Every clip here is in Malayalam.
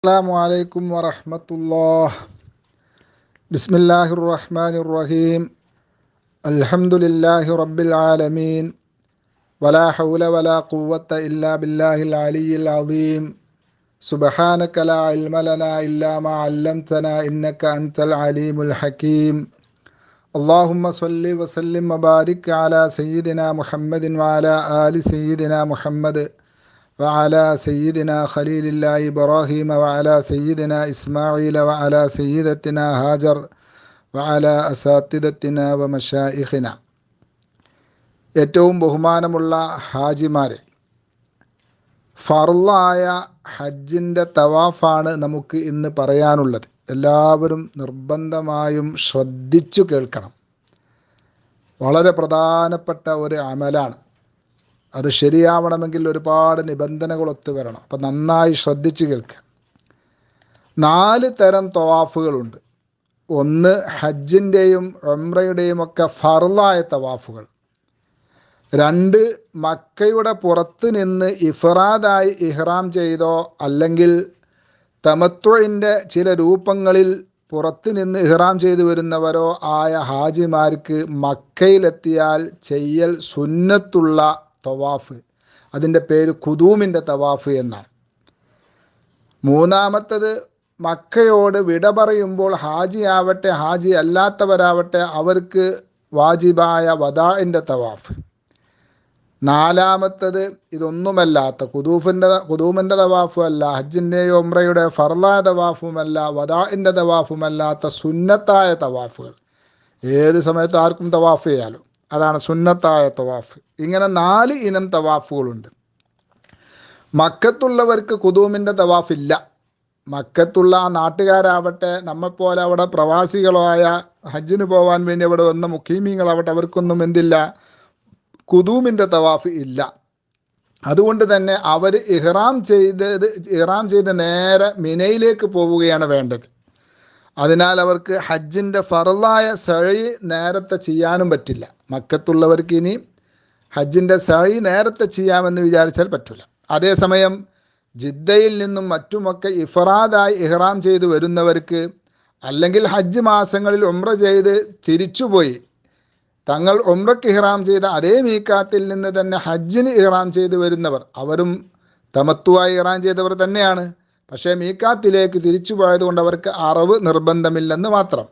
السلام عليكم ورحمة الله. بسم الله الرحمن الرحيم. الحمد لله رب العالمين. ولا حول ولا قوة إلا بالله العلي العظيم. سبحانك لا علم لنا إلا ما علمتنا إنك أنت العليم الحكيم. اللهم صل وسلم وبارك على سيدنا محمد وعلى آل سيدنا محمد. وعلى سيدنا خليل الله إبراهيم وعلى سيدنا إسماعيل وعلى سيدتنا هاجر وعلى أساتذتنا ومشائخنا ഏറ്റവും ബഹുമാനമുള്ള ഹാജിമാരെ ഫർലായ ഹജ്ജിൻ്റെ തവാഫാണ് നമുക്ക് ഇന്ന് പറയാനുള്ളത് എല്ലാവരും നിർബന്ധമായും ശ്രദ്ധിച്ചു കേൾക്കണം വളരെ പ്രധാനപ്പെട്ട ഒരു അമലാണ് അത് ശരിയാവണമെങ്കിൽ ഒരുപാട് നിബന്ധനകൾ ഒത്തുവരണം അപ്പം നന്നായി ശ്രദ്ധിച്ചു കേൾക്കുക നാല് തരം തവാഫുകളുണ്ട്. ഒന്ന് ഹജ്ജിന്റെയും ഒമ്രയുടെയും ഒക്കെ ഫർലായ തവാഫുകൾ. രണ്ട് മക്കയുടെ പുറത്ത് നിന്ന് ഇഫ്രാദായി ഇഹ്റാം ചെയ്തോ അല്ലെങ്കിൽ തമത്വയിന്റെ ചില രൂപങ്ങളിൽ പുറത്ത് നിന്ന് ഇഹ്റാം ചെയ്തു വരുന്നവരോ ആയ ഹാജിമാർക്ക് മക്കയിലെത്തിയാൽ ചെയ്യൽ സുന്നത്തുള്ള തവാഫ്. അതിന്റെ പേര് കുതൂമിന്റെ തവാഫ് എന്നാണ്. മൂന്നാമത്തത് മക്കയോട് വിട പറയുമ്പോൾ ഹാജി ആവട്ടെ ഹാജി അല്ലാത്തവരാവട്ടെ അവർക്ക് വാജിബായ വദാഇന്റെ തവാഫ്. നാലാമത്തത് ഇതൊന്നുമല്ലാത്ത കുതൂഫിന്റെ കുതൂമിന്റെ തവാഫും അല്ല ഹജ്ജിന്റെയോ ഉമ്രയുടെ ഫർലായ തവാഫുമല്ല വദാഇന്റെ തവാഫുമല്ലാത്ത സുന്നത്തായ തവാഫുകൾ. ഏത് സമയത്ത് ആർക്കും തവാഫ് ചെയ്യാലോ. അതാണ് സുന്നത്തായ തവാഫ്. ഇങ്ങനെ നാല് ഇനം തവാഫുകളുണ്ട്. മക്കത്തുള്ളവർക്ക് കുതൂമിന്റെ തവാഫില്ല. മക്കത്തുള്ള ആ നാട്ടുകാരാവട്ടെ നമ്മെപ്പോലെ അവിടെ പ്രവാസികളോ ആയ ഹജ്ജിന് പോകാൻ വേണ്ടി അവിടെ വന്ന മുഖീമീങ്ങളാവട്ടെ അവർക്കൊന്നും എന്തില്ല കുതൂമിന്റെ തവാഫ് ഇല്ല. അതുകൊണ്ട് തന്നെ അവർ ഇഹ്റാം ചെയ്തത് ഇഹ്റാം ചെയ്ത് നേരെ മിനയിലേക്ക് പോവുകയാണ് വേണ്ടത്. അതിനാൽ അവർക്ക് ഹജ്ജിന്റെ ഫറലായ സഴി നേരത്തെ ചെയ്യാനും പറ്റില്ല. മക്കത്തുള്ളവർക്ക് ഇനി ഹജ്ജിന്റെ സഴി നേരത്തെ ചെയ്യാമെന്ന് വിചാരിച്ചാൽ പറ്റില്ല അതേസമയം ജിദ്ദയിൽ നിന്നും മറ്റുമൊക്കെ ഇഫറാദായി ഇഹ്റാം ചെയ്തു വരുന്നവർക്ക് അല്ലെങ്കിൽ ഹജ്ജ് മാസങ്ങളിൽ ഉമ്ര ചെയ്ത് തിരിച്ചുപോയി തങ്ങൾ ഉമ്രക്ക് ഇഹ്റാം ചെയ്ത അതേ മീക്കാത്തിൽ നിന്ന് തന്നെ ഹജ്ജിന് ഇഹ്റാം ചെയ്തു വരുന്നവർ അവരും തമത്തുവായി ഇഹ്റാം ചെയ്തവർ തന്നെയാണ്. പക്ഷേ മീക്കാത്തിലേക്ക് തിരിച്ചു പോയതുകൊണ്ട് അവർക്ക് അറിവ് നിർബന്ധമില്ലെന്ന് മാത്രം.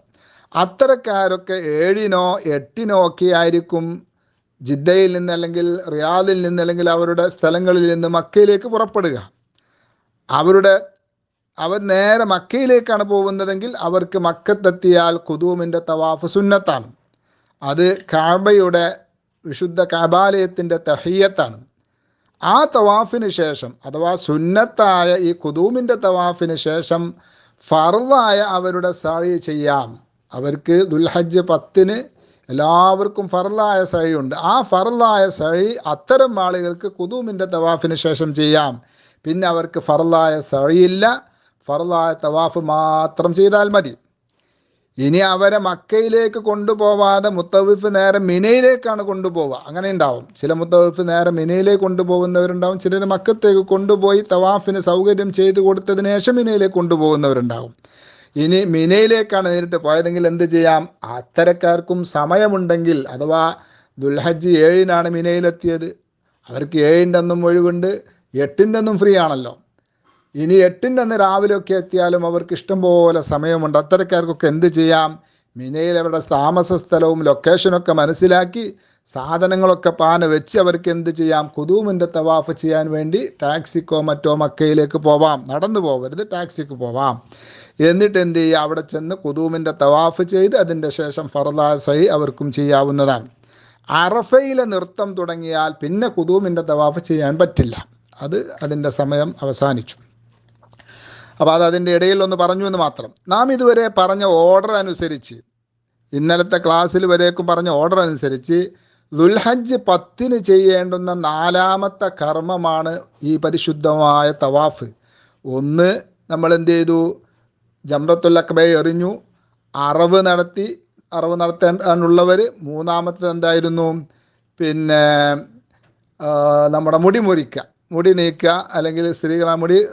അത്തരക്കാരൊക്കെ ഏഴിനോ എട്ടിനോ ഒക്കെ ആയിരിക്കും ജിദ്ദയിൽ നിന്ന് അല്ലെങ്കിൽ റിയാദിൽ നിന്ന് അല്ലെങ്കിൽ അവരുടെ സ്ഥലങ്ങളിൽ നിന്ന് മക്കയിലേക്ക് പുറപ്പെടുക. അവരുടെ അവർ നേരെ മക്കയിലേക്കാണ് പോകുന്നതെങ്കിൽ അവർക്ക് മക്കത്തെത്തിയാൽ കുതൂമിന്റെ തവാഫ് സുന്നത്താണ്. അത് കാബയുടെ വിശുദ്ധ കാബാലയത്തിന്റെ തഹയ്യത്താണ്. ആ തവാഫിന് ശേഷം അഥവാ സുന്നത്തായ ഈ കുതൂമിന്റെ തവാഫിന് ശേഷം ഫർവായ അവരുടെ സഴി ചെയ്യാം. അവർക്ക് ദുൽഹജ്ജ് പത്തിന് എല്ലാവർക്കും ഫർലായ സഴിയുണ്ട് ആ ഫർലായ സഴി അത്തരം ആളുകൾക്ക് കുതൂമിന്റെ തവാഫിന് ശേഷം ചെയ്യാം. പിന്നെ അവർക്ക് ഫർലായ സഴിയില്ല ഫർലായ തവാഫ് മാത്രം ചെയ്താൽ മതി. ഇനി അവരെ മക്കയിലേക്ക് കൊണ്ടുപോവാതെ മുത്തവിഫ് നേരെ മിനയിലേക്കാണ് കൊണ്ടുപോവുക. അങ്ങനെ ഉണ്ടാവും. ചില മുത്തവിഫ് നേരെ മിനയിലേക്ക് കൊണ്ടുപോകുന്നവരുണ്ടാവും. ചിലർ മക്കത്തേക്ക് കൊണ്ടുപോയി തവാഫിന് സൗകര്യം ചെയ്തു കൊടുത്തതിന് ശേഷം മിനയിലേക്ക് കൊണ്ടുപോകുന്നവരുണ്ടാവും. ഇനി മിനയിലേക്കാണ് നേരിട്ട് പോയതെങ്കിൽ എന്ത് ചെയ്യാം? അത്തരക്കാർക്കും സമയമുണ്ടെങ്കിൽ അഥവാ ദുൽഹജ്ജ് ഏഴിനാണ് മിനയിലെത്തിയത്. അവർക്ക് ഏഴിന്റെ ഒന്നും ഒഴിവുണ്ട് എട്ടിന്റെ ഒന്നും ഫ്രീ ആണല്ലോ. ഇനി എട്ടിന്റെ അന്ന് രാവിലെയൊക്കെ എത്തിയാലും അവർക്ക് ഇഷ്ടം പോലെ സമയമുണ്ട്. അത്തരക്കാർക്കൊക്കെ എന്ത് ചെയ്യാം? മിനയിൽ അവരുടെ താമസ സ്ഥലവും ലൊക്കേഷനൊക്കെ മനസ്സിലാക്കി സാധനങ്ങളൊക്കെ പാന വെച്ച് അവർക്ക് എന്ത് ചെയ്യാം? കുതൂമിന്റെ തവാഫ് ചെയ്യാൻ വേണ്ടി ടാക്സിക്കോ മറ്റോ മക്കയിലേക്ക് പോവാം. നടന്നു പോകരുത് ടാക്സിക്ക് പോവാം. എന്നിട്ട് എന്ത് ചെയ്യുക? അവിടെ ചെന്ന് കുതൂമിന്റെ തവാഫ് ചെയ്ത് അതിന്റെ ശേഷം ഫറദാസൈ അവർക്കും ചെയ്യാവുന്നതാണ്. അറഫയിലെ നൃത്തം തുടങ്ങിയാൽ പിന്നെ കുതൂമിന്റെ തവാഫ് ചെയ്യാൻ പറ്റില്ല. അത് അതിന്റെ സമയം അവസാനിച്ചു. അപ്പോൾ അത് അതിന്റെ ഇടയിൽ ഒന്ന് പറഞ്ഞു എന്ന് മാത്രം. നാം ഇതുവരെ പറഞ്ഞ ഓർഡർ അനുസരിച്ച് ഇന്നലത്തെ ക്ലാസ്സിൽ വരേക്കും പറഞ്ഞ ഓർഡർ അനുസരിച്ച് ദുൽഹജ്ജ് പത്തിന് ചെയ്യേണ്ടുന്ന നാലാമത്തെ കർമ്മമാണ് ഈ പരിശുദ്ധമായ തവാഫ്. ഒന്ന് നമ്മൾ എന്ത് ചെയ്തു? ജംറത്തുൽ അക്ബയെ എറിഞ്ഞു. അറവ് നടത്തി അറവ് നടത്താനുള്ളവർ മൂന്നാമത്തത് എന്തായിരുന്നു? പിന്നെ നമ്മുടെ മുടി മുറിക്കുക മുടി നീക്കുക അല്ലെങ്കിൽ സ്ത്രീകൾ ആ മുടി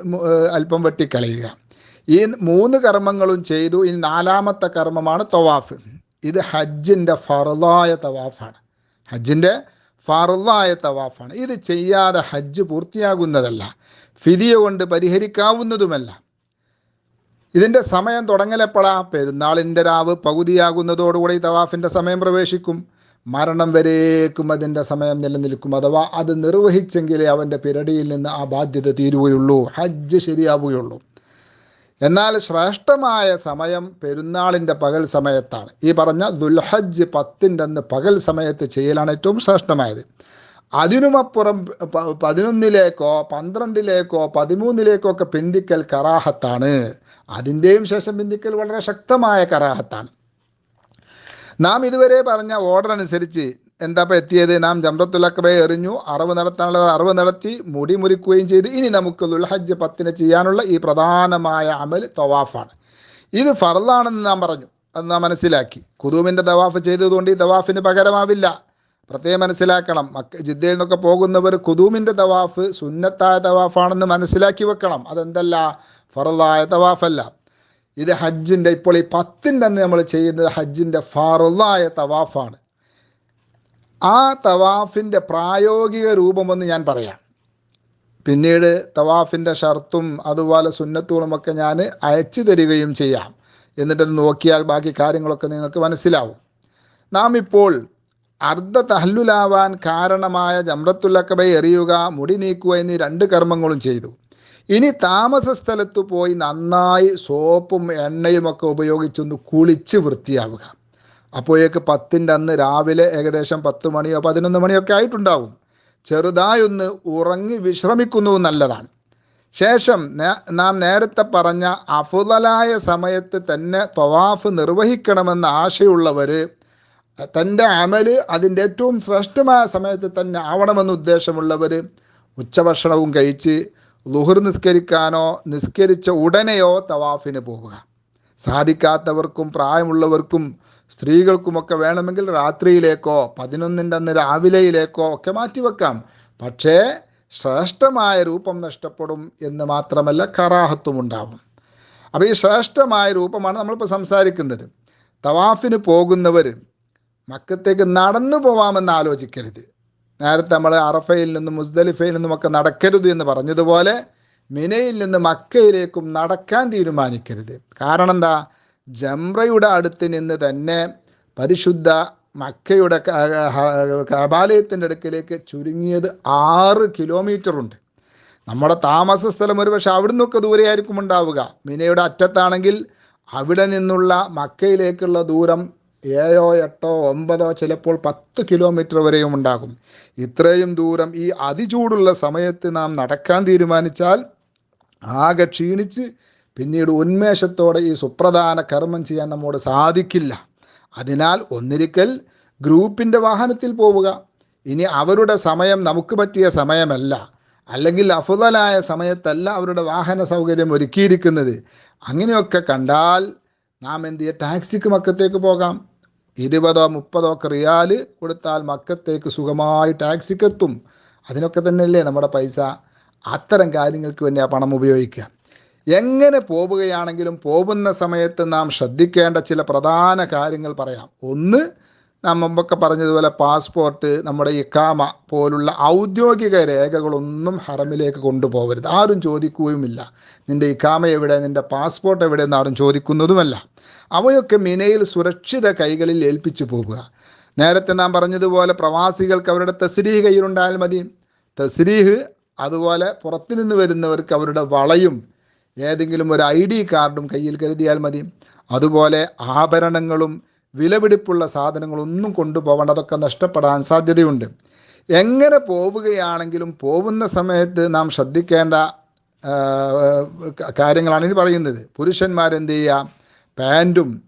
അല്പം വെട്ടിക്കളയുക. ഈ മൂന്ന് കർമ്മങ്ങളും ചെയ്തു. ഈ നാലാമത്തെ കർമ്മമാണ് തവാഫ്. ഇത് ഹജ്ജിന്റെ ഫറുതായ തവാഫാണ്. ഹജ്ജിന്റെ ഫറുതായ തവാഫാണ്. ഇത് ചെയ്യാതെ ഹജ്ജ് പൂർത്തിയാകുന്നതല്ല. ഫിതിയ കൊണ്ട് പരിഹരിക്കാവുന്നതുമല്ല. ഇതിന്റെ സമയം തുടങ്ങലെപ്പോഴാ പെരുന്നാളിന്റെ രാവ് പകുതിയാകുന്നതോടുകൂടി തവാഫിന്റെ സമയം പ്രവേശിക്കും. മരണം വരേക്കും അതിന്റെ സമയം നിലനിൽക്കും. അഥവാ അത് നിർവഹിച്ചെങ്കിലേ അവന്റെ പിരടിയിൽ നിന്ന് ആ ബാധ്യത തീരുകയുള്ളൂ. ഹജ്ജ് ശരിയാവുകയുള്ളൂ. എന്നാൽ ശ്രേഷ്ഠമായ സമയം പെരുന്നാളിന്റെ പകൽ സമയത്താണ്. ഈ പറഞ്ഞ ദുൽഹജ്ജ് പത്തിന്റെ അന്ന് പകൽ സമയത്ത് ചെയ്യലാണ് ഏറ്റവും ശ്രേഷ്ഠമായത്. അതിനുമപ്പുറം പതിനൊന്നിലേക്കോ പന്ത്രണ്ടിലേക്കോ പതിമൂന്നിലേക്കോ ഒക്കെ പിന്തിക്കൽ കറാഹത്താണ്. അതിന്റെയും ശേഷം പിന്തിക്കൽ വളരെ ശക്തമായ കറാഹത്താണ്. നാം ഇതുവരെ പറഞ്ഞ ഓർഡർ അനുസരിച്ച് എന്താ എത്തിയത്? നാം ജംറത്തുലക്കബയെ എറിഞ്ഞു അറിവ് നടത്താനുള്ളവർ അറിവ് നടത്തി മുടി മുറിക്കുകയും ചെയ്തു. ഇനി നമുക്ക് ദുൽഹജ്ജ് പത്തിന് ചെയ്യാനുള്ള ഈ പ്രധാനമായ അമൽ തവാഫാണ്. ഇത് ഫറലാണെന്ന് നാം പറഞ്ഞു. അത് നാം മനസ്സിലാക്കി. കുതൂമിന്റെ തവാഫ് ചെയ്തതുകൊണ്ട് ഈ തവാഫിന് പകരമാവില്ല. പ്രത്യേകം മനസ്സിലാക്കണം. മക്ക ജിദ്ദയിൽ നിന്നൊക്കെ പോകുന്നവർ കുതൂമിന്റെ തവാഫ് സുന്നത്തായ തവാഫാണെന്ന് മനസ്സിലാക്കി വെക്കണം. അതെന്തല്ല? ഫറലായ തവാഫല്ല. ഇത് ഹജ്ജിന്റെ ഇപ്പോൾ ഈ പത്തിന്റെ അന്ന് നമ്മൾ ചെയ്യുന്നത് ഹജ്ജിന്റെ ഫാറുള്ളായ തവാഫാണ്. ആ തവാഫിന്റെ പ്രായോഗിക രൂപമെന്ന് ഞാൻ പറയാം. പിന്നീട് തവാഫിന്റെ ഷർത്തും അതുപോലെ സുന്നത്തുകളുമൊക്കെ ഞാൻ അയച്ചു തരികയും ചെയ്യാം. എന്നിട്ട് നോക്കിയാൽ ബാക്കി കാര്യങ്ങളൊക്കെ നിങ്ങൾക്ക് മനസ്സിലാവും. നാം ഇപ്പോൾ അർദ്ധ തഹല്ലുലാവാൻ കാരണമായ ജമ്രത്തുല്ലക്കബൈ എറിയുക മുടി നീക്കുക എന്നീ രണ്ട് കർമ്മങ്ങളും ചെയ്തു. ഇനി താമസ സ്ഥലത്ത് പോയി നന്നായി സോപ്പും എണ്ണയും ഒക്കെ ഉപയോഗിച്ചൊന്ന് കുളിച്ച് വൃത്തിയാവുക. അപ്പോഴേക്ക് പത്തിന്റെ അന്ന് രാവിലെ ഏകദേശം പത്ത് മണിയോ പതിനൊന്ന് മണിയോ ഒക്കെ ആയിട്ടുണ്ടാവും. ചെറുതായൊന്ന് ഉറങ്ങി വിശ്രമിക്കുന്നത് നല്ലതാണ്. ശേഷം നാം നേരത്തെ പറഞ്ഞ അഫുതലായ സമയത്ത് തന്നെ തവാഫ് നിർവഹിക്കണമെന്ന ആശയുള്ളവർ തന്റെ അമൽ അതിന്റെ ഏറ്റവും ശ്രേഷ്ഠമായ സമയത്ത് തന്നെ ആവണമെന്ന് ഉദ്ദേശമുള്ളവർ ഉച്ചഭക്ഷണവും കഴിച്ച് ലുഹർ നിസ്കരിക്കാനോ നിസ്കരിച്ച ഉടനെയോ തവാഫിന് പോവുക. സാധിക്കാത്തവർക്കും പ്രായമുള്ളവർക്കും സ്ത്രീകൾക്കുമൊക്കെ വേണമെങ്കിൽ രാത്രിയിലേക്കോ പതിനൊന്നിന്റെ അന്ന് രാവിലെയിലേക്കോ ഒക്കെ മാറ്റിവെക്കാം. പക്ഷേ ശ്രേഷ്ഠമായ രൂപം നഷ്ടപ്പെടും എന്ന് മാത്രമല്ല കറാഹത്വം ഉണ്ടാവും. അപ്പോൾ ഈ ശ്രേഷ്ഠമായ രൂപമാണ് നമ്മളിപ്പോൾ സംസാരിക്കുന്നത്. തവാഫിന് പോകുന്നവർ മക്കത്തേക്ക് നടന്നു പോവാമെന്ന് ആലോചിക്കരുത്. നേരത്തെ നമ്മൾ അറഫയിൽ നിന്നും മുസ്ദലിഫയിൽ നിന്നുമൊക്കെ നടക്കരുത് എന്ന് പറഞ്ഞതുപോലെ മിനയിൽ നിന്ന് മക്കയിലേക്കും നടക്കാൻ തീരുമാനിക്കരുത്. കാരണം എന്താ ജംറയുടെ അടുത്ത് നിന്ന് തന്നെ പരിശുദ്ധ മക്കയുടെ കബാലയത്തിന്റെ അടുക്കിലേക്ക് ചുരുങ്ങിയത് ആറ് കിലോമീറ്റർ ഉണ്ട് നമ്മുടെ താമസ സ്ഥലം ഒരു പക്ഷെ അവിടെ നിന്നൊക്കെ ദൂരെയായിരിക്കും ഉണ്ടാവുക മിനയുടെ അറ്റത്താണെങ്കിൽ അവിടെ നിന്നുള്ള മക്കയിലേക്കുള്ള ദൂരം ഏഴോ എട്ടോ ഒമ്പതോ ചിലപ്പോൾ പത്ത് കിലോമീറ്റർ വരെയും ഉണ്ടാകും. ഇത്രയും ദൂരം ഈ അതിചൂടുള്ള സമയത്ത് നാം നടക്കാൻ തീരുമാനിച്ചാൽ ആകെ ക്ഷീണിച്ച് പിന്നീട് ഉന്മേഷത്തോടെ ഈ സുപ്രധാന കർമ്മം ചെയ്യാൻ നമ്മോട് സാധിക്കില്ല. അതിനാൽ ഒന്നിരിക്കൽ ഗ്രൂപ്പിന്റെ വാഹനത്തിൽ പോവുക. ഇനി അവരുടെ സമയം നമുക്ക് പറ്റിയ സമയമല്ല. അല്ലെങ്കിൽ അഫുതലായ സമയത്തല്ല അവരുടെ വാഹന സൗകര്യം ഒരുക്കിയിരിക്കുന്നത്. അങ്ങനെയൊക്കെ കണ്ടാൽ നാം എന്ത് ചെയ്യുക ടാക്സിക്ക് മക്കത്തേക്ക് പോകാം. ഇരുപതോ മുപ്പതോ ഒക്കെ റിയാൽ കൊടുത്താൽ മക്കത്തേക്ക് സുഖമായി ടാക്സിക്ക് എത്തും അതിനൊക്കെ തന്നെയല്ലേ നമ്മുടെ പൈസ? അത്തരം കാര്യങ്ങൾക്ക് വേണ്ടി ആ പണം ഉപയോഗിക്കുക. എങ്ങനെ പോവുകയാണെങ്കിലും പോകുന്ന സമയത്ത് നാം ശ്രദ്ധിക്കേണ്ട ചില പ്രധാന കാര്യങ്ങൾ പറയാം. ഒന്ന് നാം മുമ്പൊക്കെ പറഞ്ഞതുപോലെ പാസ്പോർട്ട് നമ്മുടെ ഇക്കാമ പോലുള്ള ഔദ്യോഗിക രേഖകളൊന്നും ഹറമിലേക്ക് കൊണ്ടുപോകരുത്. ആരും ചോദിക്കുകയുമില്ല. നിന്റെ ഇക്കാമ എവിടെ? നിന്റെ പാസ്പോർട്ട് എവിടെ എന്ന് ആരും ചോദിക്കുന്നതുമല്ല. അവയൊക്കെ മിനയിൽ സുരക്ഷിത കൈകളിൽ ഏൽപ്പിച്ചു പോകുക. നേരത്തെ നാം പറഞ്ഞതുപോലെ പ്രവാസികൾക്ക് അവരുടെ തസ്രീഹ് കയ്യിലുണ്ടായാൽ മതി. തസ്രീഹ് അതുപോലെ പുറത്തുനിന്ന് വരുന്നവർക്ക് അവരുടെ വളയും ഏതെങ്കിലും ഒരു ഐ ഡി കാർഡും കയ്യിൽ കരുതിയാൽ മതി. അതുപോലെ ആഭരണങ്ങളും വിലപിടിപ്പുള്ള സാധനങ്ങളൊന്നും കൊണ്ടുപോകേണ്ട അതൊക്കെ നഷ്ടപ്പെടാൻ സാധ്യതയുണ്ട്. എങ്ങനെ പോവുകയാണെങ്കിലും പോകുന്ന സമയത്ത് നാം ശ്രദ്ധിക്കേണ്ട കാര്യങ്ങളാണ് ഇനി പറയുന്നത്. പുരുഷന്മാരെന്ത് ചെയ്യുക? പാന്റും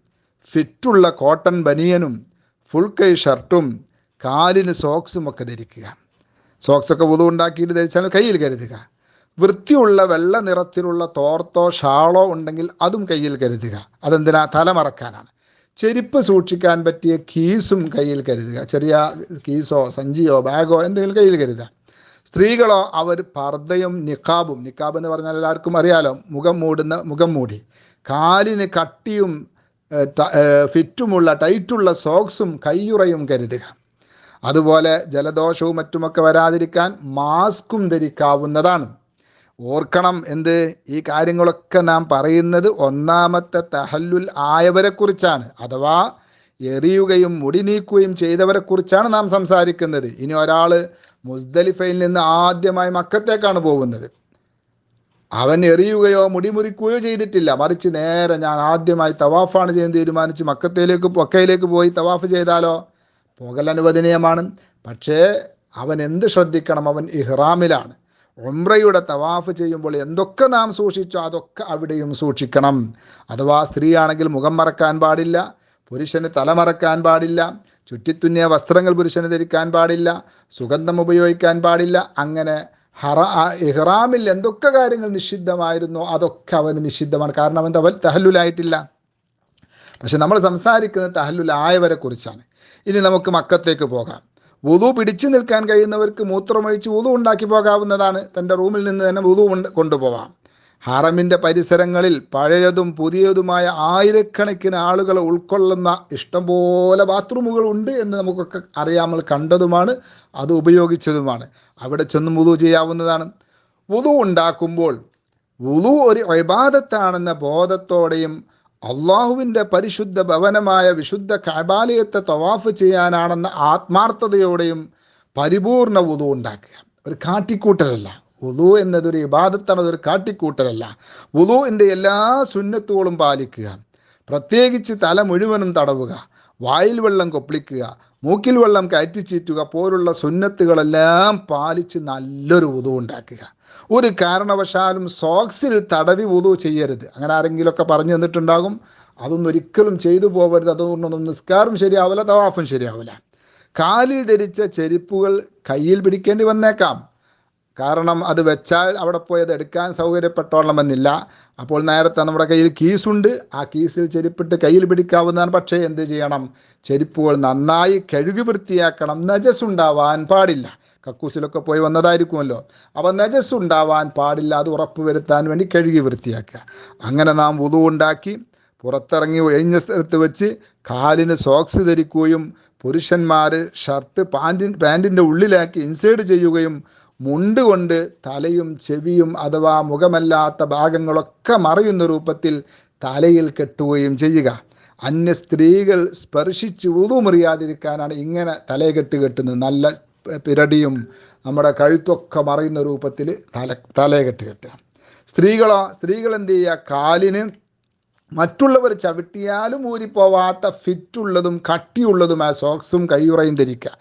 ഫിറ്റുള്ള കോട്ടൺ ബനിയനും ഫുൾ കൈ ഷർട്ടും കാലിന് സോക്സും ഒക്കെ ധരിക്കുക. സോക്സൊക്കെ ഉതു ഉണ്ടാക്കിയിട്ട് ധരിച്ചാൽ കയ്യിൽ കരുതുക. വൃത്തിയുള്ള വെള്ള നിറത്തിലുള്ള തോർത്തോ ഷാളോ ഉണ്ടെങ്കിൽ അതും കയ്യിൽ കരുതുക. അതെന്തിനാ? തലമറക്കാനാണ് ചെരുപ്പ് സൂക്ഷിക്കാൻ പറ്റിയ കീസും കയ്യിൽ കരുതുക. ചെറിയ കീസോ സഞ്ചിയോ ബാഗോ എന്തെങ്കിലും കയ്യിൽ കരുതുക. സ്ത്രീകളോ അവർ പർദ്ദയും നിക്കാബും. നിക്കാബ് എന്ന് പറഞ്ഞാൽ എല്ലാവർക്കും അറിയാലോ മുഖം മൂടുന്ന മുഖം മൂടി. കാലിന് കട്ടിയും ഫിറ്റുമുള്ള ടൈറ്റുള്ള സോക്സും കയ്യുറയും കരുതുക. അതുപോലെ ജലദോഷവും മറ്റുമൊക്കെ വരാതിരിക്കാൻ മാസ്കും ധരിക്കാവുന്നതാണ്. ഓർക്കണം എന്ത്? ഈ കാര്യങ്ങളൊക്കെ നാം പറയുന്നത് ഒന്നാമത്തെ തഹല്ലുൽ ആയവരെക്കുറിച്ചാണ്. അഥവാ എറിയുകയും മുടി നീക്കുകയും ചെയ്തവരെക്കുറിച്ചാണ് നാം സംസാരിക്കുന്നത്. ഇനി ഒരാൾ മുസ്ദലിഫയിൽ നിന്ന് ആദ്യമായി മക്കത്തേക്കാണ് പോകുന്നത്. അവൻ എറിയുകയോ മുടിമുറിക്കുകയോ ചെയ്തിട്ടില്ല. മറിച്ച് നേരെ ഞാൻ ആദ്യമായി തവാഫാണ് ചെയ്യാൻ തീരുമാനിച്ച് മക്കത്തയിലേക്ക് മക്കയിലേക്ക് പോയി തവാഫ് ചെയ്താലോ? പോകൽ അനുവദനീയമാണ്. പക്ഷേ അവൻ എന്ത് ശ്രദ്ധിക്കണം? അവൻ ഇഹ്റാമിലാണ്. ഉംറയുടെ തവാഫ് ചെയ്യുമ്പോൾ എന്തൊക്കെ നാം സൂക്ഷിച്ചോ അതൊക്കെ അവിടെയും സൂക്ഷിക്കണം. അഥവാ സ്ത്രീയാണെങ്കിൽ മുഖം മറക്കാൻ പാടില്ല പുരുഷന് തല മറക്കാൻ പാടില്ല ചുറ്റിത്തുന്നിയ വസ്ത്രങ്ങൾ പുരുഷന് ധരിക്കാൻ പാടില്ല സുഗന്ധം ഉപയോഗിക്കാൻ പാടില്ല അങ്ങനെ ഹറ ഇഹ്റാമിൽ എന്തൊക്കെ കാര്യങ്ങൾ നിഷിദ്ധമായിരുന്നോ അതൊക്കെ അവന് നിഷിദ്ധമാണ്. കാരണം അവൻ തവൽ തഹല്ലുലായിട്ടില്ല. പക്ഷെ നമ്മൾ സംസാരിക്കുന്നത് തഹല്ലുലായവരെ കുറിച്ചാണ് ഇനി നമുക്ക് മക്കത്തേക്ക് പോകാം. വുതു പിടിച്ചു നിൽക്കാൻ കഴിയുന്നവർക്ക് മൂത്രമൊഴിച്ച് വുതു ഉണ്ടാക്കി പോകാവുന്നതാണ്. തന്റെ റൂമിൽ നിന്ന് തന്നെ വുതു കൊണ്ട് കൊണ്ടുപോകാം ഹറമിന്റെ പരിസരങ്ങളിൽ പഴയതും പുതിയതുമായ ആയിരക്കണക്കിന് ആളുകൾ ഉൾക്കൊള്ളുന്ന ഇഷ്ടംപോലെ ബാത്റൂമുകൾ ഉണ്ട് എന്ന് നമുക്കൊക്കെ അറിയാമൽ കണ്ടതുമാണ് അത് ഉപയോഗിച്ചതുമാണ്. അവിടെ ചെന്ന് വുതു ചെയ്യാവുന്നതാണ്. വുതു ഉണ്ടാക്കുമ്പോൾ വുതു ഒരു ഇബാദത്താണെന്ന ബോധത്തോടെയും അള്ളാഹുവിന്റെ പരിശുദ്ധ ഭവനമായ വിശുദ്ധ കബാലയത്തെ തവാഫ് ചെയ്യാനാണെന്ന ആത്മാർത്ഥതയോടെയും പരിപൂർണ വുതു ഉണ്ടാക്കുക. ഒരു കാട്ടിക്കൂട്ടലല്ല. വുതു എന്നതൊരു ഇബാദത്താണ് അതൊരു കാട്ടിക്കൂട്ടലല്ല ഉദുവിന്റെ എല്ലാ സുന്നത്തുകളും പാലിക്കുക. പ്രത്യേകിച്ച് തല മുഴുവനും തടവുക. വായിൽ വെള്ളം കൊപ്പിളിക്കുക. മൂക്കിൽ വെള്ളം കയറ്റിച്ചീറ്റുക പോലുള്ള സുന്നത്തുകളെല്ലാം പാലിച്ച് നല്ലൊരു വുതു ഉണ്ടാക്കുക. ഒരു കാരണവശാലും സോക്സിൽ തടവി വുതു ചെയ്യരുത്. അങ്ങനെ ആരെങ്കിലുമൊക്കെ പറഞ്ഞു തന്നിട്ടുണ്ടാകും. അതൊന്നും ഒരിക്കലും ചെയ്തു പോകരുത് അതുകൊണ്ടൊന്നും നിസ്കാരം ശരിയാവില്ല തവാഫും ശരിയാവില്ല കാലിൽ ധരിച്ച ചെരുപ്പുകൾ കയ്യിൽ പിടിക്കേണ്ടി വന്നേക്കാം. കാരണം അത് വെച്ചാൽ അവിടെ പോയി അത് എടുക്കാൻ സൗകര്യപ്പെട്ടോളണമെന്നില്ല. അപ്പോൾ നേരത്തെ നമ്മുടെ കയ്യിൽ കീസുണ്ട്. ആ കീസിൽ ചെരുപ്പിട്ട് കയ്യിൽ പിടിക്കാവുന്നതാണ്. പക്ഷേ എന്ത് ചെയ്യണം? ചെരുപ്പുകൾ നന്നായി കഴുകി വൃത്തിയാക്കണം. നജസ് ഉണ്ടാവാൻ പാടില്ല. കക്കൂസിലൊക്കെ പോയി വന്നതായിരിക്കുമല്ലോ. അപ്പോൾ നജസ് ഉണ്ടാവാൻ പാടില്ല. അത് ഉറപ്പ് വരുത്താൻ വേണ്ടി കഴുകി വൃത്തിയാക്കുക. അങ്ങനെ നാം വുതു ഉണ്ടാക്കി പുറത്തിറങ്ങി ഒഴിഞ്ഞ സ്ഥലത്ത് വെച്ച് കാലിന് സോക്സ് ധരിക്കുകയും പുരുഷന്മാർ ഷർട്ട് പാന്റിൻ പാന്റിന്റെ ഉള്ളിലാക്കി ഇൻസൈഡ് ചെയ്യുകയും മുണ്ട് കൊണ്ട് തലയും ചെവിയും അഥവാ മുഖമല്ലാത്ത ഭാഗങ്ങളൊക്കെ മറയുന്ന രൂപത്തിൽ തലയിൽ കെട്ടുകയും ചെയ്യുക. അന്യ സ്ത്രീകൾ സ്പർശിച്ച് ഊതുമുറിയാതിരിക്കാനാണ് ഇങ്ങനെ തലയെക്കെട്ട് കെട്ടുന്നത്. നല്ല പിരടിയും നമ്മുടെ കഴുത്തൊക്കെ മറയുന്ന രൂപത്തിൽ തല തലയെക്കെട്ട് കെട്ടുക. സ്ത്രീകളോ സ്ത്രീകൾ എന്ത് ചെയ്യുക? കാലിന് മറ്റുള്ളവർ ചവിട്ടിയാലും ഊരിപ്പോവാത്ത ഫിറ്റുള്ളതും കട്ടിയുള്ളതുമായ സോക്സും കയ്യുറയും ധരിക്കുക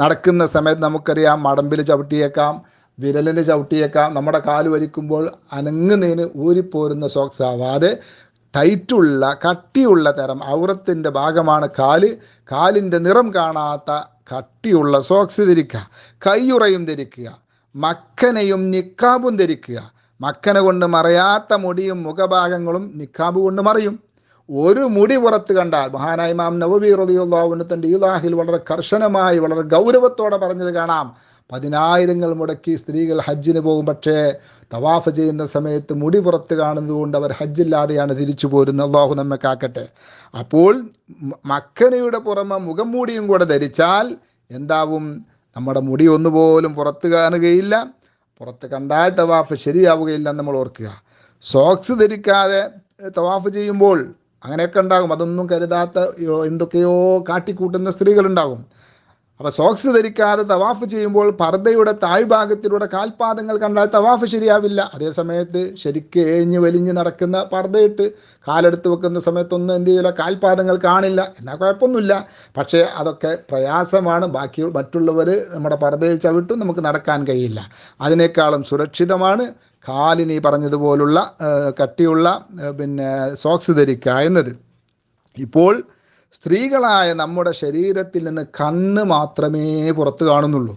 നടക്കുന്ന സമയത്ത് നമുക്കറിയാം മടമ്പിൽ ചവിട്ടിയേക്കാം വിരലിന് ചവിട്ടിയേക്കാം നമ്മുടെ കാൽ വലിക്കുമ്പോൾ അനങ്ങുന്നതിന് ഊരിപ്പോരുന്ന സോക്സ് ആവാതെ ടൈറ്റുള്ള കട്ടിയുള്ള തരം ഔറത്തിന്റെ ഭാഗമാണ് കാൽ. കാലിന്റെ നിറം കാണാത്ത കട്ടിയുള്ള സോക്സ് ധരിക്കുക. കയ്യുറയും ധരിക്കുക മക്കനയും നിക്കാബും ധരിക്കുക. മക്കന കൊണ്ട് മറയാത്ത മുടിയും മുഖഭാഗങ്ങളും നിക്കാബ് കൊണ്ട് മറിയും. ഒരു മുടി പുറത്ത് കണ്ടാൽ മഹാനായ മാം നവബി റതിയുള്ളാവിന് തന്റെ ഈലാഹിൽ വളരെ കർശനമായി വളരെ ഗൗരവത്തോടെ പറഞ്ഞത് കാണാം. പതിനായിരങ്ങൾ മുടക്കി സ്ത്രീകൾ ഹജ്ജിന് പോകും പക്ഷേ തവാഫ് ചെയ്യുന്ന സമയത്ത് മുടി പുറത്ത് കാണുന്നതുകൊണ്ട് അവർ ഹജ്ജില്ലാതെയാണ് തിരിച്ചു പോരുന്നത്. അള്ളാഹു നമ്മെ കാക്കട്ടെ. അപ്പോൾ മക്കനയുടെ പുറമെ മുഖം മൂടിയും കൂടെ ധരിച്ചാൽ എന്താവും? നമ്മുടെ മുടി ഒന്നുപോലും പുറത്ത് കാണുകയില്ല. പുറത്ത് കണ്ടാൽ തവാഫ് ശരിയാവുകയില്ല നമ്മൾ ഓർക്കുക. സോക്സ് ധരിക്കാതെ തവാഫ് ചെയ്യുമ്പോൾ അങ്ങനെയൊക്കെ ഉണ്ടാകും. അതൊന്നും കരുതാത്ത എന്തൊക്കെയോ കാട്ടിക്കൂട്ടുന്ന സ്ത്രീകളുണ്ടാകും. അപ്പോൾ സോക്സ് ധരിക്കാതെ തവാഫ് ചെയ്യുമ്പോൾ പർദ്ദയുടെ താഴ്ഭാഗത്തിലൂടെ കാൽപാദങ്ങൾ കണ്ടാൽ തവാഫ് ശരിയാവില്ല. അതേസമയത്ത് ശരിക്ക് ഏഞ്ഞ് വലിഞ്ഞ് നടക്കുന്ന പർദ്ദയിട്ട് കാലെടുത്ത് വെക്കുന്ന സമയത്തൊന്നും എന്ത് ചെയ്യില്ല കാൽപാദങ്ങൾ കാണില്ല. എന്നാൽ കുഴപ്പമൊന്നുമില്ല. പക്ഷേ അതൊക്കെ പ്രയാസമാണ്. ബാക്കി മറ്റുള്ളവർ നമ്മുടെ പർദ്ദയിൽ ചവിട്ടും നമുക്ക് നടക്കാൻ കഴിയില്ല. അതിനേക്കാളും സുരക്ഷിതമാണ് കാലിന് ഈ പറഞ്ഞതുപോലുള്ള കട്ടിയുള്ള പിന്നെ സോക്സ് ധരിക്കുക എന്നത്. ഇപ്പോൾ സ്ത്രീകളായ നമ്മുടെ ശരീരത്തിൽ നിന്ന് കണ്ണ് മാത്രമേ പുറത്തു കാണുന്നുള്ളൂ.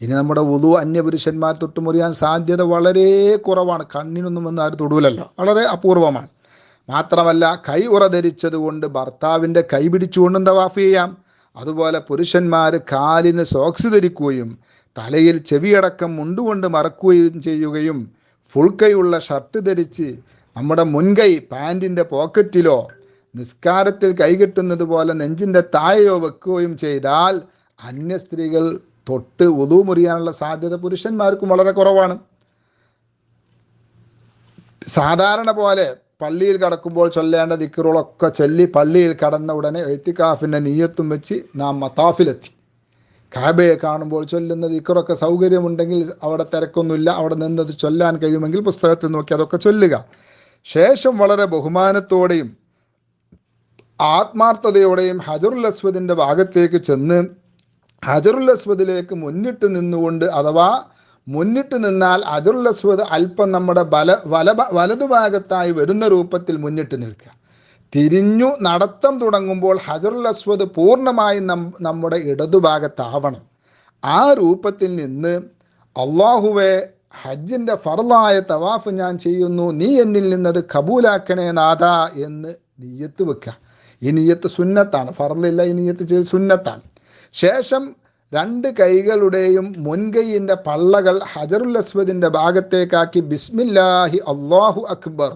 ഇനി നമ്മുടെ ഉതു അന്യപുരുഷന്മാർ തൊട്ടുമുറിയാൻ സാധ്യത വളരെ കുറവാണ്. കണ്ണിനൊന്നും വന്ന് ആരും തൊടുവിലല്ലോ വളരെ അപൂർവമാണ്. മാത്രമല്ല കൈ ഉറ ധരിച്ചത് കൊണ്ട് ഭർത്താവിന്റെ കൈ പിടിച്ചുകൊണ്ടും തവാഫ് ചെയ്യാം? അതുപോലെ പുരുഷന്മാർ കാലിന് സോക്സ് ധരിക്കുകയും തലയിൽ ചെവിയടക്കം മുണ്ടുകൊണ്ട് മറക്കുകയും ചെയ്യുകയും ഫുൾ കൈയുള്ള ഷർട്ട് ധരിച്ച് നമ്മുടെ മുൻകൈ പാന്റിന്റെ പോക്കറ്റിലോ നിസ്കാരത്തിൽ കൈകെട്ടുന്നത് പോലെ നെഞ്ചിന്റെ താഴെയോ വെക്കുകയും ചെയ്താൽ അന്യ സ്ത്രീകൾ തൊട്ട് ഉതു മുറിയാനുള്ള സാധ്യത പുരുഷന്മാർക്കും വളരെ കുറവാണ്. സാധാരണ പോലെ പള്ളിയിൽ കടക്കുമ്പോൾ ചൊല്ലേണ്ട ദിക്കറുകളൊക്കെ ചൊല്ലി പള്ളിയിൽ കടന്ന ഉടനെ എഴുത്തിക്കാഫിന്റെ നീയത്തും വെച്ച് നാം മത്താഫിലെത്തി കാബയെ കാണുമ്പോൾ ചൊല്ലുന്ന ദിക്കറൊക്കെ സൗകര്യമുണ്ടെങ്കിൽ അവിടെ തിരക്കൊന്നുമില്ല അവിടെ നിന്നത് ചൊല്ലാൻ കഴിയുമെങ്കിൽ പുസ്തകത്തിൽ നോക്കി അതൊക്കെ ചൊല്ലുക. ശേഷം വളരെ ബഹുമാനത്തോടെയും ആത്മാർത്ഥതയോടെയും ഹജറുൽ അസ്വദിന്റെ ഭാഗത്തേക്ക് ചെന്ന് ഹജറുൽ അസ്വദിലേക്ക് മുന്നിട്ട് നിന്നുകൊണ്ട് അഥവാ മുന്നിട്ട് നിന്നാൽ അജറുൽ അസ്വദ് അല്പം നമ്മുടെ ബല വല വലതുഭാഗത്തായി വരുന്ന രൂപത്തിൽ മുന്നിട്ട് നിൽക്കുക. തിരിഞ്ഞു നടത്തം തുടങ്ങുമ്പോൾ ഹജറുൽ അസ്വദ് പൂർണമായും നം നമ്മുടെ ഇടതുഭാഗത്താവണം ആ രൂപത്തിൽ നിന്ന് അള്ളാഹുവെ ഹജ്ജിന്റെ ഫറലായ തവാഫ് ഞാൻ ചെയ്യുന്നു നീ എന്നിൽ നിന്നത് കബൂലാക്കണേ നാഥ എന്ന് നീയത്ത് വെക്കുക. ഈ നീയത്ത് സുന്നത്താണ്. ഫറലില്ല ഈ നീയത്ത് ചെയ്ത് സുന്നത്താണ്. ശേഷം രണ്ട് കൈകളുടെയും മുൻകൈയിന്റെ പള്ളകൾ ഹജറുൽ അസ്വദിന്റെ ഭാഗത്തേക്കാക്കി ബിസ്മില്ലാഹി അള്ളാഹു അക്ബർ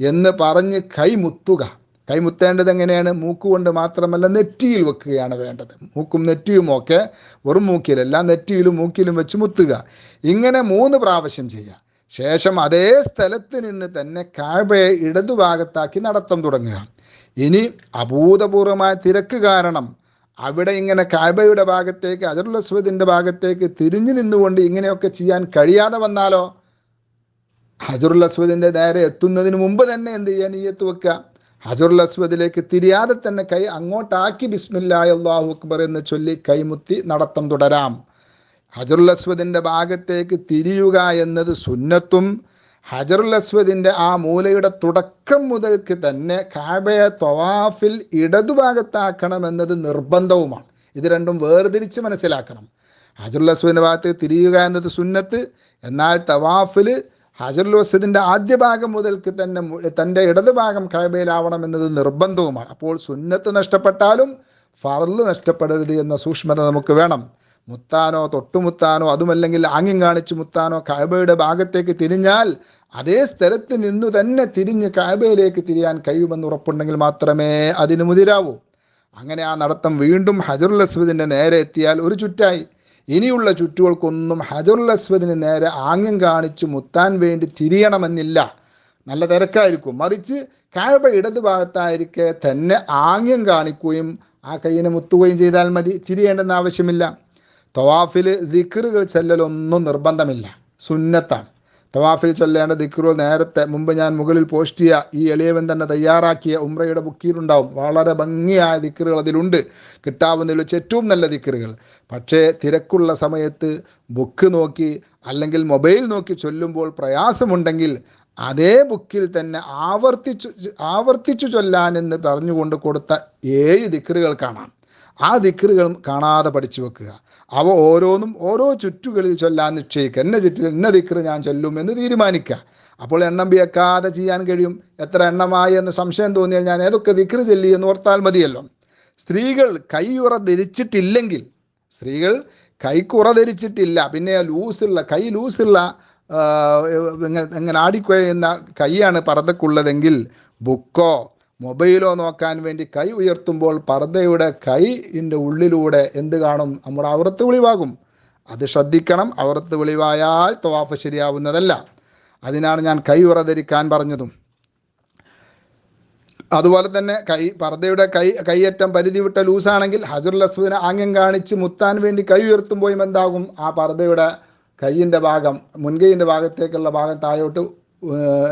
എന്ന് പറഞ്ഞ് കൈമുത്തുക. കൈമുത്തേണ്ടത് എങ്ങനെയാണ്? മൂക്കുകൊണ്ട് മാത്രമല്ല നെറ്റിയിൽ വെക്കുകയാണ് വേണ്ടത്. മൂക്കും നെറ്റിയുമൊക്കെ വെറും മൂക്കിലല്ല നെറ്റിയിലും മൂക്കിലും വെച്ച് മുത്തുക. ഇങ്ങനെ മൂന്ന് പ്രാവശ്യം ചെയ്യുക. ശേഷം അതേ സ്ഥലത്ത് നിന്ന് തന്നെ കാഴ്വയെ ഇടതുഭാഗത്താക്കി നടത്തം തുടങ്ങുക. ഇനി അഭൂതപൂർവമായ തിരക്ക് കാരണം അവിടെ ഇങ്ങനെ കാബയുടെ ഭാഗത്തേക്ക് അജറുൽ അസ്വദിന്റെ ഭാഗത്തേക്ക് തിരിഞ്ഞു നിന്നുകൊണ്ട് ഇങ്ങനെയൊക്കെ ചെയ്യാൻ കഴിയാതെ വന്നാലോ? ഹജറുൽ അസ്വദിന്റെ നേരെ എത്തുന്നതിന് മുമ്പ് തന്നെ എന്ത് ചെയ്യാൻ നീയത്ത് വെക്കുക ഹജറുൽ അസ്വദിലേക്ക് തിരിയാതെ തന്നെ കൈ അങ്ങോട്ടാക്കി ബിസ്മില്ലാഹി അള്ളാഹു അക്ബർ എന്ന് ചൊല്ലി കൈമുത്തി നടത്തം തുടരാം. ഹജറുൽ അസ്വദിന്റെ ഭാഗത്തേക്ക് തിരിയുക എന്നത് സുന്നത്തും ഹജറുൽ അസ്വദിന്റെ ആ മൂലയുടെ തുടക്കം മുതൽക്ക് തന്നെ കാബയെ തൊവാഫിൽ ഇടതുഭാഗത്താക്കണമെന്നത് നിർബന്ധവുമാണ്. ഇത് രണ്ടും വേർതിരിച്ച് മനസ്സിലാക്കണം. ഹജറുൽ അസ്വദിന്റെ ഭാഗത്ത് തിരിയുക എന്നത് സുന്നത്ത്. എന്നാൽ തവാഫിൽ ഹജറുൽ അസ്വദിന്റെ ആദ്യ ഭാഗം മുതൽക്ക് തന്നെ തന്റെ ഇടതുഭാഗം കാബയിലാവണം എന്നത് നിർബന്ധവുമാണ്. അപ്പോൾ സുന്നത്ത് നഷ്ടപ്പെട്ടാലും ഫറൽ നഷ്ടപ്പെടരുത് എന്ന സൂക്ഷ്മത നമുക്ക് വേണം. മുത്താനോ തൊട്ടുമുത്താനോ അതുമല്ലെങ്കിൽ ആംഗ്യം കാണിച്ച് മുത്താനോ കാബയുടെ ഭാഗത്തേക്ക് തിരിഞ്ഞാൽ അതേ സ്ഥലത്ത് നിന്നു തന്നെ തിരിഞ്ഞ് കാബയിലേക്ക് തിരിയാൻ കഴിയുമെന്ന് ഉറപ്പുണ്ടെങ്കിൽ മാത്രമേ അതിന് മുതിരാവൂ. അങ്ങനെ ആ നടത്തം വീണ്ടും ഹജറുൽ അസ്വദിന്റെ നേരെ എത്തിയാൽ ഒരു ചുറ്റായി. ഇനിയുള്ള ചുറ്റുകൾക്കൊന്നും ഹജറുൽ അസ്വദിന് നേരെ ആംഗ്യം കാണിച്ച് മുത്താൻ വേണ്ടി തിരിയണമെന്നില്ല. നല്ല തിരക്കായിരിക്കും. മറിച്ച് കാബ ഇടതുഭാഗത്തായിരിക്കെ തന്നെ ആംഗ്യം കാണിക്കുകയും ആ കയ്യിനെ മുത്തുകയും ചെയ്താൽ മതി. തിരിയേണ്ടെന്ന് ആവശ്യമില്ല. തവാഫിൽ ദിക്റുകൾ ചൊല്ലലൊന്നും നിർബന്ധമില്ല. സുന്നത്താണ്. തവാഫിൽ ചൊല്ലേണ്ട ദിക്റുകൾ നേരത്തെ മുമ്പ് ഞാൻ മുകളിൽ പോസ്റ്റ് ചെയ്യുക ഈ എളിയവൻ തന്നെ തയ്യാറാക്കിയ ഉമ്രയുടെ ബുക്കിയിലുണ്ടാവും. വളരെ ഭംഗിയായ ദിക്റുകൾ അതിലുണ്ട്. കിട്ടാവുന്നതിൽ വെച്ച് ഏറ്റവും നല്ല ദിക്റുകൾ. പക്ഷേ തിരക്കുള്ള സമയത്ത് ബുക്ക് നോക്കി അല്ലെങ്കിൽ മൊബൈൽ നോക്കി ചൊല്ലുമ്പോൾ പ്രയാസമുണ്ടെങ്കിൽ അതേ ബുക്കിൽ തന്നെ ആവർത്തിച്ചു ആവർത്തിച്ചു ചൊല്ലാനെന്ന് പറഞ്ഞുകൊണ്ട് കൊടുത്ത ഏഴ് ദിക്റുകൾ കാണാം. ആ ദിക്റുകൾ കാണാതെ പഠിച്ചു വെക്കുക. അവ ഓരോന്നും ഓരോ ചുറ്റുകളിൽ ചൊല്ലാൻ നിശ്ചയിക്കുക. എന്ന ചുറ്റിൽ ഇന്ന ദിക്കറ് ഞാൻ ചൊല്ലും എന്ന് തീരുമാനിക്കുക. അപ്പോൾ എണ്ണം വിയക്കാതെ ചെയ്യാൻ കഴിയും. എത്ര എണ്ണമായി എന്ന് സംശയം തോന്നിയാൽ ഞാൻ ഏതൊക്കെ ദിക്കറ് ചൊല്ലി എന്ന് ഓർത്താൽ മതിയല്ലോ. സ്ത്രീകൾ കൈയുറ ധരിച്ചിട്ടില്ലെങ്കിൽ സ്ത്രീകൾ കൈക്കുറ ധരിച്ചിട്ടില്ല പിന്നെ ലൂസുള്ള കൈ ലൂസുള്ള ഇങ്ങനെ ആടിക്കുഴയുന്ന കൈയാണ് പറതക്കുള്ളതെങ്കിൽ ബുക്കോ മൊബൈലോ നോക്കാൻ വേണ്ടി കൈ ഉയർത്തുമ്പോൾ പർദ്ദയുടെ കൈന്റെ ഉള്ളിലൂടെ എന്ത് കാണും? നമ്മുടെ അവർത്ത് വെളിവാകും അത് ശ്രദ്ധിക്കണം. അവർത്ത് വെളിവായാൽ തവാഫ് ശരിയാവുന്നതല്ല. അതിനാണ് ഞാൻ കൈ ഉറതിരിക്കാൻ പറഞ്ഞതും. അതുപോലെ തന്നെ കൈ പർദ്ദയുടെ കൈ കൈയറ്റം പരിധി വിട്ട ലൂസാണെങ്കിൽ ഹജറുൽ അസ്വദിനെ ആംഗ്യം കാണിച്ച് മുത്താൻ വേണ്ടി കൈ ഉയർത്തുമ്പോഴും എന്താകും? ആ പർദ്ദയുടെ കൈയിന്റെ ഭാഗം മുൻകൈയിന്റെ ഭാഗത്തേക്കുള്ള ഭാഗം താഴോട്ട്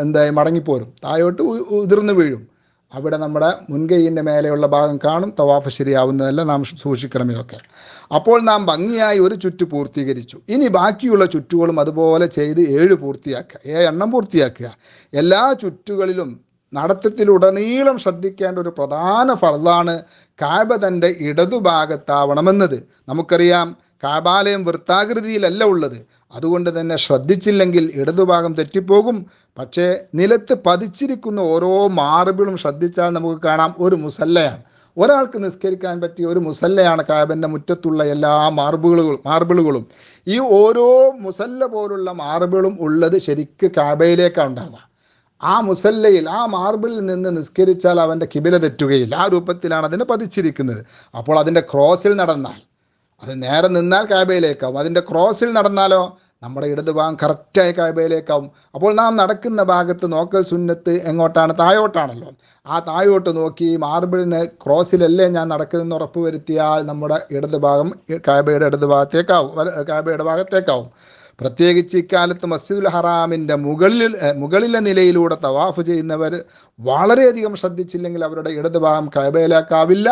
എന്തായി? മടങ്ങിപ്പോരും. താഴോട്ട് ഉതിർന്നു വീഴും. അവിടെ നമ്മുടെ മുൻകൈയിന്റെ മേലെയുള്ള ഭാഗം കാണും തവാഫ് ശരിയാവുന്നതല്ല നാം സൂക്ഷിക്കണം ഇതൊക്കെ. അപ്പോൾ നാം ഭംഗിയായി ഒരു ചുറ്റ് പൂർത്തീകരിച്ചു. ഇനി ബാക്കിയുള്ള ചുറ്റുകളും അതുപോലെ ചെയ്ത് ഏഴ് പൂർത്തിയാക്കുക. ഏഴ് എണ്ണം പൂർത്തിയാക്കുക. എല്ലാ ചുറ്റുകളിലും നടത്തത്തിലുടനീളം ശ്രദ്ധിക്കേണ്ട ഒരു പ്രധാന ഫർദാണ് കാബ തന്റെ ഇടതുഭാഗത്താവണമെന്നത്. നമുക്കറിയാം കാബാലയം വൃത്താകൃതിയിലല്ല ഉള്ളത്. അതുകൊണ്ട് തന്നെ ശ്രദ്ധിച്ചില്ലെങ്കിൽ ഇടതുഭാഗം തെറ്റിപ്പോകും. പക്ഷേ നിലത്ത് പതിച്ചിരിക്കുന്ന ഓരോ മാർബിളും ശ്രദ്ധിച്ചാൽ നമുക്ക് കാണാം ഒരു മുസല്ലയാണ്. ഒരാൾക്ക് നിസ്കരിക്കാൻ പറ്റിയ ഒരു മുസല്ലയാണ് കാബന്റെ മുറ്റത്തുള്ള എല്ലാ മാർബിളുകളും മാർബിളുകളും. ഈ ഓരോ മുസല്ല പോലുള്ള മാർബിളും ഉള്ളത് ശരിക്ക് കാബയിലേക്കാണ് ഉണ്ടാവുക. ആ മുസല്ലയിൽ ആ മാർബിളിൽ നിന്ന് നിസ്കരിച്ചാൽ അവന്റെ കിബില തെറ്റുകയില്ല. ആ രൂപത്തിലാണ് അതിനെ പതിച്ചിരിക്കുന്നത്. അപ്പോൾ അതിന്റെ ക്രോസിൽ നടന്നാൽ അത് നേരെ നിന്നാൽ കാബയിലേക്കാവും. അതിന്റെ ക്രോസിൽ നടന്നാലോ നമ്മുടെ ഇടത് ഭാഗം കറക്റ്റായി കാബയിലേക്കാവും. അപ്പോൾ നാം നടക്കുന്ന ഭാഗത്ത് നോക്കൽ സുന്നത്ത് എങ്ങോട്ടാണ്? താഴോട്ടാണല്ലോ. ആ താഴോട്ട് നോക്കി മാർബിളിന് ക്രോസിലല്ലേ ഞാൻ നടക്കുന്നതെന്ന് ഉറപ്പ് വരുത്തിയാൽ നമ്മുടെ ഇടത് ഭാഗം കാബയുടെ ഇടത് ഭാഗത്തേക്കാവും. കാബയുടെ ഭാഗത്തേക്കാവും. പ്രത്യേകിച്ച് ഇക്കാലത്ത് മസ്ജിദുൽ ഹറാമിന്റെ മുകളിൽ മുകളിലെ നിലയിലൂടെ തവാഫ് ചെയ്യുന്നവർ വളരെയധികം ശ്രദ്ധിച്ചില്ലെങ്കിൽ അവരുടെ ഇടത് ഭാഗം കൈബയിലേക്കാവില്ല.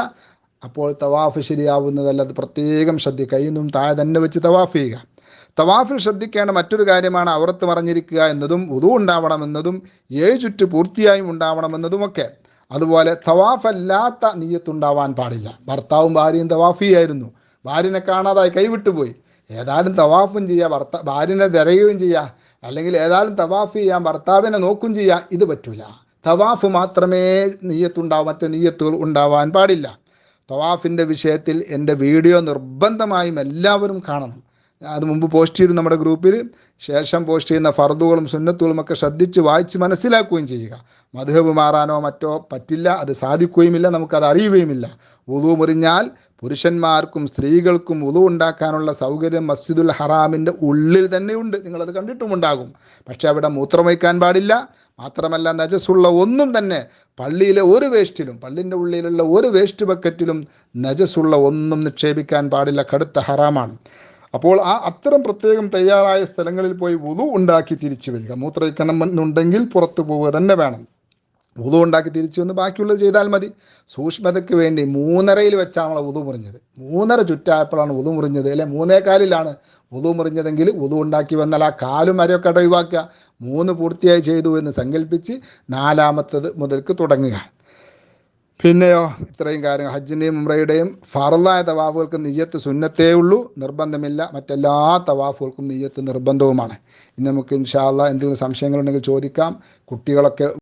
അപ്പോൾ തവാഫ് ശരിയാവുന്നതല്ല. അത് പ്രത്യേകം ശ്രദ്ധിക്കുക. കയ്യൊന്നും താഴെ തന്നെ വെച്ച് തവാഫ് ചെയ്യുക തവാഫിൽ ശ്രദ്ധിക്കേണ്ട മറ്റൊരു കാര്യമാണ് അവറത്ത് മറഞ്ഞിരിക്കുക എന്നതും ഉതു ഉണ്ടാവണമെന്നതും ഏഴ് ചുറ്റ് പൂർത്തിയായും ഉണ്ടാവണമെന്നതുമൊക്കെ. അതുപോലെ തവാഫല്ലാത്ത നീയത്തുണ്ടാവാൻ പാടില്ല. ഭർത്താവും ഭാര്യയും തവാഫിയായിരുന്നു. ഭാര്യനെ കാണാതായി കൈവിട്ടുപോയി ഏതായാലും തവാഫും ചെയ്യുക ഭർത്ത ഭാര്യനെ തിരയുകയും ചെയ്യുക അല്ലെങ്കിൽ ഏതായാലും തവാഫ് ചെയ്യാൻ ഭർത്താവിനെ നോക്കും ചെയ്യുക ഇത് പറ്റൂല. തവാഫ് മാത്രമേ നീയത്തുണ്ടാവും മറ്റ് നീയത്തുകൾ ഉണ്ടാവാൻ പാടില്ല. തവാഫിന്റെ വിഷയത്തിൽ എന്റെ വീഡിയോ നിർബന്ധമായും എല്ലാവരും കാണണം. അത് മുമ്പ് പോസ്റ്റ് ചെയ്തു നമ്മുടെ ഗ്രൂപ്പിൽ. ശേഷം പോസ്റ്റ് ചെയ്യുന്ന ഫർദുകളും സുന്നത്തുകളും ഒക്കെ ശ്രദ്ധിച്ച് വായിച്ച് മനസ്സിലാക്കുകയും ചെയ്യുക. മധുഹബ് മാറാനോ മറ്റോ പറ്റില്ല അത് സാധിക്കുകയുമില്ല നമുക്കത് അറിയുകയുമില്ല. ഉളു മുറിഞ്ഞാൽ പുരുഷന്മാർക്കും സ്ത്രീകൾക്കും ഉളു ഉണ്ടാക്കാനുള്ള സൗകര്യം മസ്ജിദുൽ ഹറാമിന്റെ ഉള്ളിൽ തന്നെയുണ്ട്. നിങ്ങളത് കണ്ടിട്ടുമുണ്ടാകും. പക്ഷെ അവിടെ മൂത്രം വയ്ക്കാൻ പാടില്ല. മാത്രമല്ല നജസുള്ള ഒന്നും തന്നെ പള്ളിയിലെ ഒരു വേസ്റ്റിലും പള്ളിന്റെ ഉള്ളിലുള്ള ഒരു വേസ്റ്റ് ബക്കറ്റിലും നജസുള്ള ഒന്നും നിക്ഷേപിക്കാൻ പാടില്ല. കടുത്ത ഹറാമാണ്. അപ്പോൾ ആ അത്തരം പ്രത്യേകം തയ്യാറായ സ്ഥലങ്ങളിൽ പോയി വുതു ഉണ്ടാക്കി തിരിച്ചു വരിക. മൂത്രയിക്കണം എന്നുണ്ടെങ്കിൽ പുറത്തു പോവുക തന്നെ വേണം. വുതു ഉണ്ടാക്കി തിരിച്ചു വന്ന് ബാക്കിയുള്ളത് ചെയ്താൽ മതി. സൂക്ഷ്മതയ്ക്ക് വേണ്ടി മൂന്നരയിൽ വെച്ചാണ് നമ്മളെ വുതു മുറിഞ്ഞത്. മൂന്നര ചുറ്റായപ്പോഴാണ് വുതു മുറിഞ്ഞത് അല്ലെ? മൂന്നേകാലിലാണ് വുതു മുറിഞ്ഞതെങ്കിൽ വുതു ഉണ്ടാക്കി വന്നാൽ ആ കാലും അരയൊക്കെ ഒഴിവാക്കുക മൂന്ന് പൂർത്തിയായി ചെയ്തു എന്ന് സങ്കല്പിച്ച് നാലാമത്തത് മുതൽക്ക് തുടങ്ങുക. പിന്നെയോ ഇത്രയും കാര്യങ്ങൾ. ഹജ്ജിന്റെയും ഉമ്രയുടെയും ഫറലായ തവാഫുകൾക്ക് നെയ്യത്ത് സുന്നത്തേ ഉള്ളൂ നിർബന്ധമില്ല. മറ്റെല്ലാ തവാഫുകൾക്കും നെയ്യത്ത് നിർബന്ധവുമാണ്. ഇനി നമുക്ക് ഇൻഷാല്ല എന്തെങ്കിലും സംശയങ്ങളുണ്ടെങ്കിൽ ചോദിക്കാം. കുട്ടികളൊക്കെ